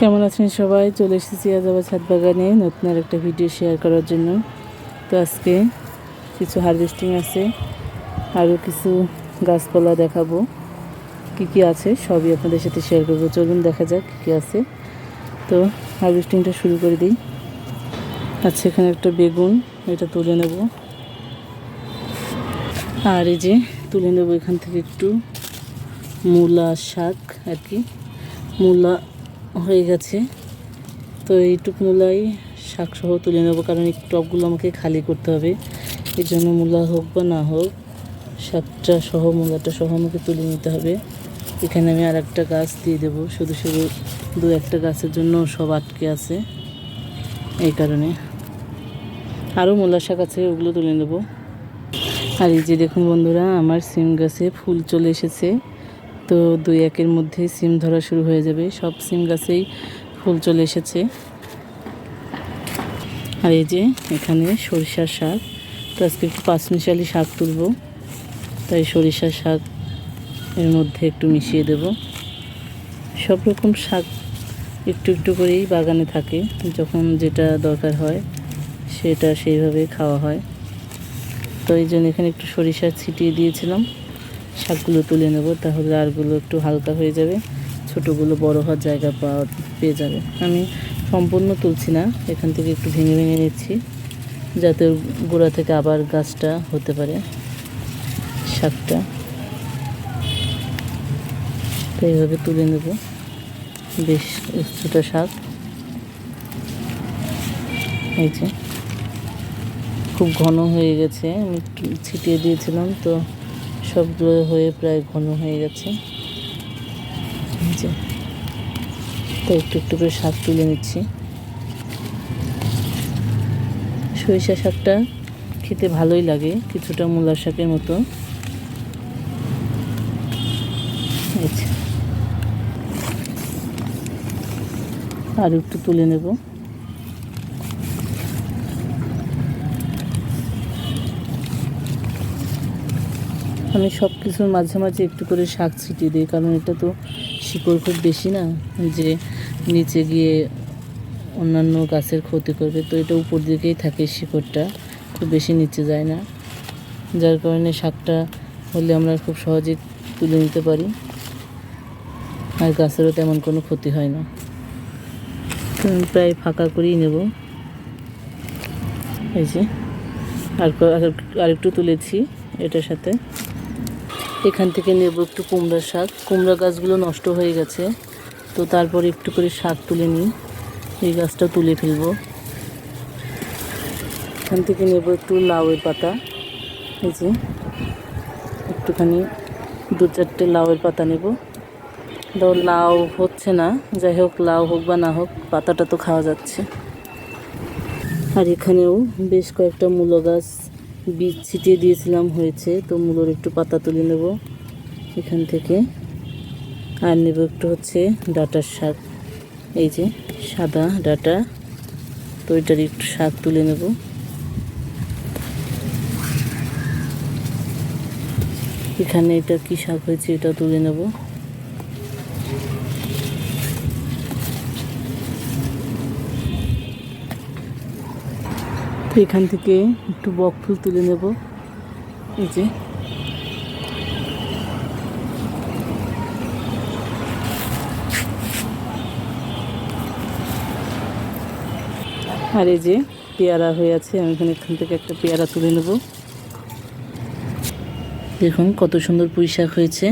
কেমন আছেন সবাই? চলে এসেছি আজ আবার ছাদ বাগানে নতুন আর একটা ভিডিও শেয়ার করার জন্য। তো আজকে কিছু হারভেস্টিং আছে, আরও কিছু গাছপালা দেখাবো। কি কি আছে সবই আপনাদের সাথে শেয়ার করব। চলুন দেখা যাক কী কী আছে। তো হারভেস্টিংটা শুরু করে দিই। আচ্ছা এখানে একটা বেগুন, এটা তুলে নেব। আর এই যে তুলে নেব এখান থেকে একটু মূলা শাক আর কি। মূলা হয়ে গেছে। তো এইটুক মূলাই শাকসহ তুলে নেব, কারণ এই টবগুলো আমাকে খালি করতে হবে। এই জন্য মূলা হোক বা না হোক, শাকটা সহ, মূলাটা সহ আমাকে তুলে নিতে হবে। এখানে আমি আর একটা গাছ দিয়ে দেবো, শুধু শুধু দু একটা গাছের জন্য সব আটকে আছে এই কারণে। আরও মূলা শাক আছে, ওগুলো তুলে নেব। আর এই যে দেখুন বন্ধুরা, আমার সিম গাছে ফুল চলে এসেছে। তো দুই একের মধ্যে সিম ধরা শুরু হয়ে যাবে। সব সিম গাছেই ফুল চলে এসেছে। আর এই যে এখানে সরিষার শাক। তো আজকে একটু পাঁচমিশালি শাক তুলব। তাই সরিষার শাক এর মধ্যে একটু মিশিয়ে দেব। সব রকম শাক একটু একটু করেই বাগানে থাকে। যখন যেটা দরকার হয়, সেটা সেইভাবে খাওয়া হয়। তো এই জন্য এখানে একটু সরিষা ছিটিয়ে দিয়েছিলাম। শাকগুলো তুলে নেব, তাহলে আরগুলো একটু হালকা হয়ে যাবে। ছোটোগুলো বড় হওয়ার জায়গা পাওয়া, পেয়ে যাবে। আমি সম্পূর্ণ তুলছি না, এখান থেকে একটু ভেঙে ভেঙে নিচ্ছি, যাতে গোড়া থেকে আবার গাছটা হতে পারে, শাকটা। তো এইভাবে তুলে নেব, বেশ ছোটো শাক। এই যে, খুব ঘন হয়ে গেছে, আমি ছিটিয়ে দিয়েছিলাম, তো সবগুলো হয়ে প্রায় ঘন হয়ে গেছে। তো একটু একটু করে শাক তুলে নিচ্ছি। সরিষা শাকটা খেতে ভালোই লাগে, কিছুটা মূলা শাকের মতো। আর একটু তুলে নেব। আমি সব কিছুর মাঝে মাঝে একটু করে শাক ছিটিয়ে দিই কারণ এটা তো শিকড় খুব বেশি না যে নিচে গিয়ে অন্যান্য গাছের ক্ষতি করবে, তো এটা উপর দিকেই থাকে শিকড়টা, খুব বেশি নিচে যায় না। যার কারণে শাকটা হলে আমরা খুব সহজে তুলে নিতে পারি, আর গাছেরও তেমন কোনো ক্ষতি হয় না। প্রায় ফাঁকা করেই নেব। এই যে, আর ক- আর- আর একটু তুলেছি এটার সাথে। এখান থেকে নেব একটু কুমড়া শাক। কুমড়া গাছগুলো নষ্ট হয়ে গেছে, তো তারপর একটু করে শাক তুলে নিই। এই গাছটা তুলে ফেলব। এখান থেকে নেব একটু লাউয়ের পাতা। এই যে, একটুখানি দু চারটে লাউয়ের পাতা নেব। তো লাউ হচ্ছে না, যাই হোক লাউ হোক বা না হোক, পাতাটা তো খাওয়া যাচ্ছে। আর এখানেও বেশ কয়েকটা মূলো গাছ বীজ ছিটিয়ে দিয়েছিলাম হয়েছে, তো মূলোর একটু পাতা তুলে নেব এখান থেকে। আর নেব একটু হচ্ছে ডাটার শাক। এই যে সাদা ডাটা, তো এটার একটু শাক তুলে নেব। এখানে এটা কি শাক হয়েছে এটা তুলে নেব। এখান থেকে একটু বক ফুল তুলে নেব। এই যে। আর এই যে পেয়ারা হয়ে আছে, আমি এখানে এখান থেকে একটা পেয়ারা তুলে নেব। দেখুন কত সুন্দর পুঁই শাক হয়েছে।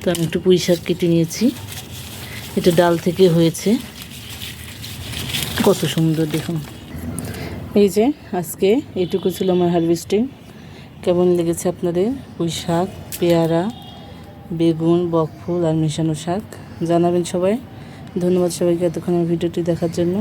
তো আমি একটু পুঁই শাক কেটে নিয়েছি। এটা ডাল থেকে হয়েছে। কত সুন্দর দেখুন। এই যে, আজকে এটুকু ছিল আমার হারভেস্টিং কেমন লেগেছে আপনাদের? পুঁই শাক, পেয়ারা, বেগুন বকফুল আর মেশানো শাক। জানাবেন সবাই। ধন্যবাদ সবাইকে এতক্ষণ আমার ভিডিওটি দেখার জন্য।